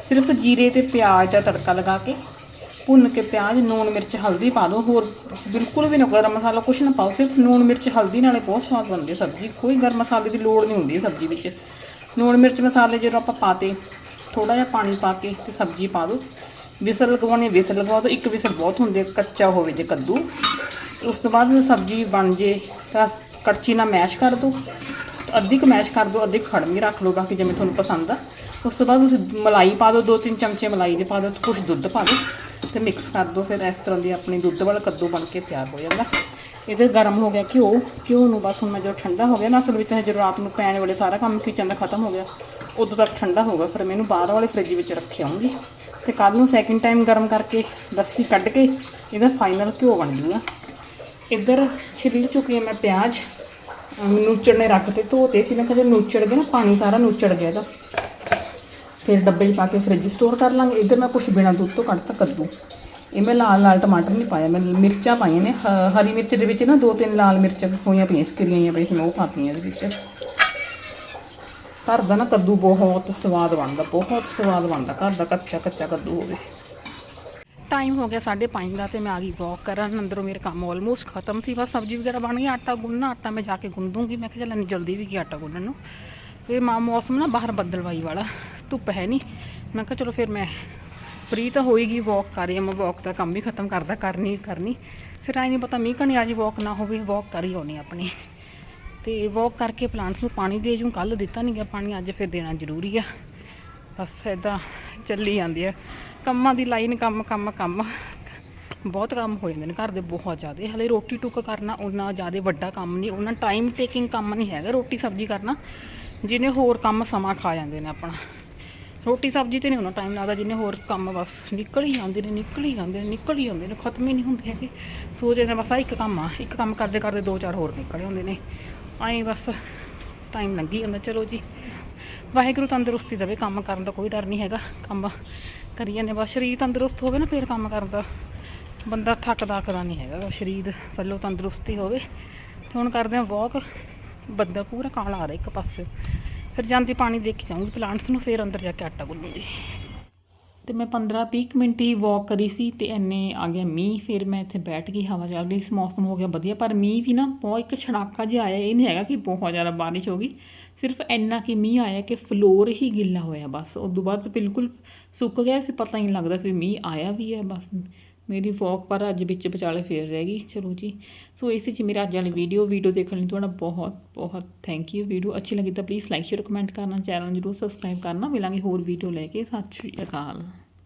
B: ਸਿਰਫ ਜੀਰੇ ਤੇ ਪਿਆਜ਼ ਦਾ ਤੜਕਾ ਲਗਾ ਕੇ, ਭੁੰਨ ਕੇ ਪਿਆਜ਼, ਨੂਣ ਮਿਰਚ, ਹਲਦੀ ਪਾ ਦਿਓ, ਹੋਰ ਬਿਲਕੁਲ ਵੀ ਨਾ ਗਰਮ ਮਸਾਲਾ ਕੁਛ ਨਾ ਪਾਓ, ਸਿਰਫ ਨੂਣ ਮਿਰਚ, ਹਲਦੀ ਨਾਲੇ ਬਹੁਤ ਸਵਾਦ ਬਣਦੀ ਹੈ ਸਬਜ਼ੀ, ਕੋਈ ਗਰਮ ਮਸਾਲੇ ਦੀ ਲੋੜ ਨਹੀਂ ਹੁੰਦੀ ਸਬਜ਼ੀ ਵਿੱਚ। ਨੂਣ ਮਿਰਚ ਮਸਾਲੇ ਜਦੋਂ ਆਪਾਂ ਪਾਤੇ ਥੋੜਾ ਜਿਹਾ ਪਾਣੀ ਪਾ ਕੇ ਤੇ ਸਬਜ਼ੀ ਪਾ ਦਿਓ। ਵਿਸਲ ਲਗਵਾਉਣੀ ਵਿਸਲ ਲਗਵਾ ਦਿਓ ਇੱਕ ਵਿਸਲ ਬਹੁਤ ਹੁੰਦੇ ਕੱਚਾ ਹੋਵੇ ਜੇ ਕੱਦੂ। ਉਸ ਤੋਂ ਬਾਅਦ ਸਬਜ਼ੀ ਬਣ ਜੇ ਤਾਂ ਕੜਛੀ ਨਾਲ ਮੈਸ਼ ਕਰ ਦਿਓ।
A: ਅੱਧੀ ਕੁ ਮੈਸ਼ ਕਰ ਦਿਓ, ਅੱਧੀ ਕੁ ਖੜਵੀਂ ਰੱਖ ਲਓ ਬਾਕੀ ਜਿਵੇਂ ਤੁਹਾਨੂੰ ਪਸੰਦ ਆ। ਉਸ ਤੋਂ ਬਾਅਦ ਤੁਸੀਂ ਮਲਾਈ ਪਾ ਦਿਓ, ਦੋ ਤਿੰਨ ਚਮਚੇ ਮਲਾਈ ਦੇ ਪਾ ਦਿਓ ਤੇ ਕੁਝ ਦੁੱਧ ਪਾ ਦਿਓ ਤੇ ਮਿਕਸ ਕਰ ਦਿਓ, ਫਿਰ ਇਸ ਤਰ੍ਹਾਂ ਦੀ ਆਪਣੀ ਦੁੱਧ ਵਾਲਾ ਕੱਦੂ ਬਣ ਕੇ ਤਿਆਰ ਹੋ ਜਾਂਦਾ। ਇਹਦੇ ਗਰਮ ਹੋ ਗਿਆ ਘਿਓ ਘਿਓ ਨੂੰ ਬਸ ਹੁਣ ਮੈਂ ਜਦੋਂ ਠੰਡਾ ਹੋ ਗਿਆ ਨਾ, ਅਸਲ ਵਿੱਚ ਜਦੋਂ ਰਾਤ ਨੂੰ ਪੈਣ ਵਾਲੇ ਸਾਰਾ ਕੰਮ ਕਿਚਨ ਦਾ ਖਤਮ ਹੋ ਗਿਆ, ਉਦੋਂ ਤੱਕ ਠੰਡਾ ਹੋਊਗਾ, ਫਿਰ ਮੈਨੂੰ ਬਾਹਰ ਵਾਲੇ ਫ੍ਰਿਜ ਵਿੱਚ ਰੱਖਿਆ ਆਉਂਗੀ ਤੇ ਕੱਲ ਨੂੰ ਸੈਕਿੰਡ ਟਾਈਮ ਗਰਮ ਕਰਕੇ ਲੱਸੀ ਕੱਢ ਕੇ ਇਹਦਾ ਫਾਈਨਲ ਘਿਓ ਬਣ ਜੂਗਾ ਇੱਧਰ ਛਿੱਲ ਚੁੱਕੀ ਹਾਂ ਮੈਂ ਪਿਆਜ਼। ਨੂਚੜ ਨੇ ਰੱਖ ਤੇ ਧੋਤੇ ਸੀ, ਮੈਂ ਕਿਹਾ ਜੇ ਨੂਚੜ ਗਏ ਨਾ, ਪਾਣੀ ਸਾਰਾ ਨੂਚੜ ਗਿਆ ਇਹਦਾ। ਫਿਰ ਡੱਬੇ 'ਚ ਪਾ ਕੇ ਫ੍ਰਿਜ ਸਟੋਰ ਕਰ ਲਾਂਗੇ। ਇੱਧਰ ਮੈਂ ਕੁਛ ਬਿਨਾਂ ਦੁੱਧ ਤੋਂ ਕੱਢਤਾ ਕੱਦੂ। ਇਹ ਮੈਂ ਲਾਲ ਲਾਲ ਟਮਾਟਰ ਨਹੀਂ ਪਾਇਆ, ਮੈਂ ਮਿਰਚਾਂ ਪਾਈਆਂ ਨੇ। ਹ- ਹਰੀ ਮਿਰਚ ਦੇ ਵਿੱਚ ਨਾ ਦੋ ਤਿੰਨ ਲਾਲ ਮਿਰਚਾਂ ਹੋਈਆਂ ਪਈਆਂ ਸਕਰੀਆਂ ਹੋਈਆਂ ਪਈਆਂ ਮੈਂ ਉਹ ਪਾਤੀਆਂ ਇਹਦੇ ਵਿੱਚ। ਘਰ ਦਾ ਨਾ ਕੱਦੂ ਬਹੁਤ ਸਵਾਦ ਬਣਦਾ, ਬਹੁਤ ਸਵਾਦ ਬਣਦਾ, ਘਰ ਦਾ ਕੱਚਾ ਕੱਚਾ ਕੱਦੂ ਹੋਵੇ। ਟਾਈਮ ਹੋ ਗਿਆ 5:30 ਦਾ ਤੇ ਮੈਂ ਆ ਗਈ ਵਾਕ ਕਰਨ। ਅੰਦਰੋਂ ਮੇਰੇ ਕੰਮ ਆਲਮੋਸਟ ਖਤਮ ਸੀ। ਬਸ ਸਬਜ਼ੀ ਵਗੈਰਾ ਬਣ ਗਈ, ਆਟਾ ਗੁੰਨਣਾ, ਆਟਾ ਮੈਂ ਜਾ ਕੇ ਗੁੰਨ ਦੂੰਗੀ ਮੈਂ ਕਿਹਾ ਚੱਲ ਇੰਨੀ ਜਲਦੀ ਵੀ ਕੀ ਆਟਾ ਗੁੰਨਣ ਨੂੰ? ਫਿਰ ਮਾ ਮੌਸਮ ਨਾ ਬਾਹਰ ਬੱਦਲਵਾਈ ਵਾਲਾ, ਧੁੱਪ ਹੈ ਨਹੀਂ ਮੈਂ ਕਿਹਾ ਚਲੋ ਫਿਰ ਮੈਂ ਫ੍ਰੀ ਤਾਂ ਹੋਏਗੀ ਵਾਕ ਕਰ ਰਹੀ ਹਾਂ ਮੈਂ ਵਾਕ ਦਾ ਕੰਮ ਵੀ ਖਤਮ ਕਰਦਾ ਕਰਨੀ ਹੀ ਕਰਨੀ ਫਿਰ ਆਈ ਨਹੀਂ ਪਤਾ ਮੀਂਹ ਕਣੀ ਆ ਜੀ ਵਾਕ ਨਾ ਹੋਵੇ ਵਾਕ ਕਰ ਹੀ ਆਉਣੀ ਆਪਣੀ। ਤੇ ਵਾਕ ਕਰਕੇ ਪਲਾਂਟਸ ਨੂੰ ਪਾਣੀ ਦੇ ਜੂੰ। ਕੱਲ ਦਿੱਤਾ ਨਹੀਂ ਗਿਆ ਪਾਣੀ, ਅੱਜ ਫਿਰ ਦੇਣਾ ਜ਼ਰੂਰੀ ਆ। ਬਸ ਇਦਾਂ ਚੱਲੀ ਜਾਂਦੀ ਆ। ਕੰਮਾਂ ਦੀ ਲਾਈਨ ਕੰਮ ਕੰਮ ਕੰਮ। ਬਹੁਤ ਕੰਮ ਹੋ ਜਾਂਦੇ ਨੇ ਘਰ ਦੇ, ਬਹੁਤ ਜ਼ਿਆਦਾ। ਹਲੇ ਰੋਟੀ ਟੁੱਕ ਕਰਨਾ ਉਹਨਾਂ ਜ਼ਿਆਦਾ ਵੱਡਾ ਕੰਮ ਨਹੀਂ ਉਹਨਾਂ ਟਾਈਮ ਟੇਕਿੰਗ ਕੰਮ ਨਹੀਂ ਹੈਗਾ ਰੋਟੀ ਸਬਜ਼ੀ ਕਰਨਾ ਜਿਹਨੇ ਹੋਰ ਕੰਮ ਸਮਾਂ ਖਾ ਜਾਂਦੇ ਨੇ ਆਪਣਾ। ਰੋਟੀ ਸਬਜ਼ੀ ਤੇ ਨਹੀਂ ਉਹਨਾਂ ਟਾਈਮ ਲੱਗਦਾ, ਜਿੰਨੇ ਹੋਰ ਕੰਮ ਬਸ ਨਿਕਲ ਹੀ ਜਾਂਦੇ ਨੇ, ਨਿਕਲ ਹੀ ਜਾਂਦੇ ਨੇ, ਨਿਕਲ ਹੀ ਜਾਂਦੇ ਨੇ, ਖਤਮ ਹੀ ਨਹੀਂ ਹੁੰਦੇ ਹੈਗੇ। ਸੋਚਦੇ ਨੇ ਬਸ ਆ ਇੱਕ ਕੰਮ ਆ, ਇੱਕ ਕੰਮ ਕਰਦੇ ਕਰਦੇ ਦੋ ਚਾਰ ਹੋਰ ਨਿਕਲ ਆਉਂਦੇ ਨੇ। ਐਂ ਬਸ ਟਾਈਮ ਲੰਘੀ ਜਾਂਦਾ। ਚਲੋ ਜੀ ਵਾਹਿਗੁਰੂ ਤੰਦਰੁਸਤੀ ਦੇਵੇ, ਕੰਮ ਕਰਨ ਦਾ ਕੋਈ ਡਰ ਨਹੀਂ ਹੈਗਾ, ਕੰਮ ਕਰੀ ਜਾਂਦੇ ਬਸ ਸਰੀਰ ਤੰਦਰੁਸਤ ਹੋਵੇ ਨਾ, ਫਿਰ ਕੰਮ ਕਰਦਾ ਬੰਦਾ ਥੱਕਦਾ ਅੱਕਦਾ ਨਹੀਂ ਹੈਗਾ। ਸਰੀਰ ਵੱਲੋਂ ਤੰਦਰੁਸਤੀ ਹੋਵੇ, ਤੇ ਹੁਣ ਕਰਦੇ ਆ ਵਾਕ ਬੰਦਾ ਪੂਰਾ ਕਾਲਾ ਆ ਰਿਹਾ ਇੱਕ ਪਾਸੇ। ਫਿਰ ਜਾਂਦੀ ਪਾਣੀ ਦੇ ਕੇ ਜਾਊਂਗੀ ਪਲਾਂਟਸ ਨੂੰ ਫਿਰ ਅੰਦਰ ਜਾ ਕੇ ਆਟਾ ਗੁੰਨੂੰਗੀ ਤੇ ਮੈਂ 15-20 ਮਿੰਟ ਹੀ ਵਾਕ ਕਰੀ ਸੀ, ਤੇ ਐਨੇ ਆ ਗਿਆ ਮੀਂਹ। ਫਿਰ ਮੈਂ ਇੱਥੇ ਬੈਠ ਗਈ, ਹਵਾ ਚੱਲ ਰਹੀ ਸੀ, ਮੌਸਮ ਹੋ ਗਿਆ ਵਧੀਆ, ਪਰ ਮੀਂਹ ਵੀ ਨਾ ਬਹੁਤ ਇੱਕ ਛੜਾਕਾ ਜਿਹਾ ਆਇਆ। ਇਹ ਨਹੀਂ ਹੈਗਾ ਕਿ ਬਹੁਤ ਜ਼ਿਆਦਾ ਬਾਰਿਸ਼ ਹੋ ਗਈ। ਸਿਰਫ ਇੰਨਾ ਕਿ ਮੀਂਹ ਆਇਆ ਕਿ ਫਲੋਰ ਹੀ ਗਿੱਲਾ ਹੋਇਆ ਬਸ। ਉਸ ਤੋਂ ਬਾਅਦ ਬਿਲਕੁਲ ਸੁੱਕ ਗਿਆ ਸੀ, ਪਤਾ ਹੀ ਨਹੀਂ ਲੱਗਦਾ ਸੀ ਵੀ ਮੀਂਹ ਆਇਆ ਵੀ ਹੈ ਬਸ। ਮੇਰੀ ਵਾਕ ਪਰ ਅੱਜ ਵਿੱਚ ਵਿਚਾਲੇ ਫੇਰ ਰਹਿ ਗਈ। ਚਲੋ ਜੀ, ਸੋ ਇਸੇ 'ਚ ਮੇਰਾ ਅੱਜ ਵਾਲੀ ਵੀਡੀਓ ਵੀਡੀਓ ਦੇਖਣ ਲਈ ਤੁਹਾਡਾ ਬਹੁਤ ਬਹੁਤ ਥੈਂਕ ਯੂ ਵੀਡੀਓ ਅੱਛੀ ਲੱਗੀ ਤਾਂ ਪਲੀਜ਼ ਲਾਈਕ ਸ਼ੇਅਰ ਕਮੈਂਟ ਕਰਨਾ। ਚੈਨਲ ਜਰੂਰ ਸਬਸਕ੍ਰਾਈਬ ਕਰਨਾ। ਮਿਲਾਂਗੇ ਹੋਰ ਵੀਡੀਓ ਲੈ ਕੇ। ਸਤਿ ਸ਼੍ਰੀ ਅਕਾਲ।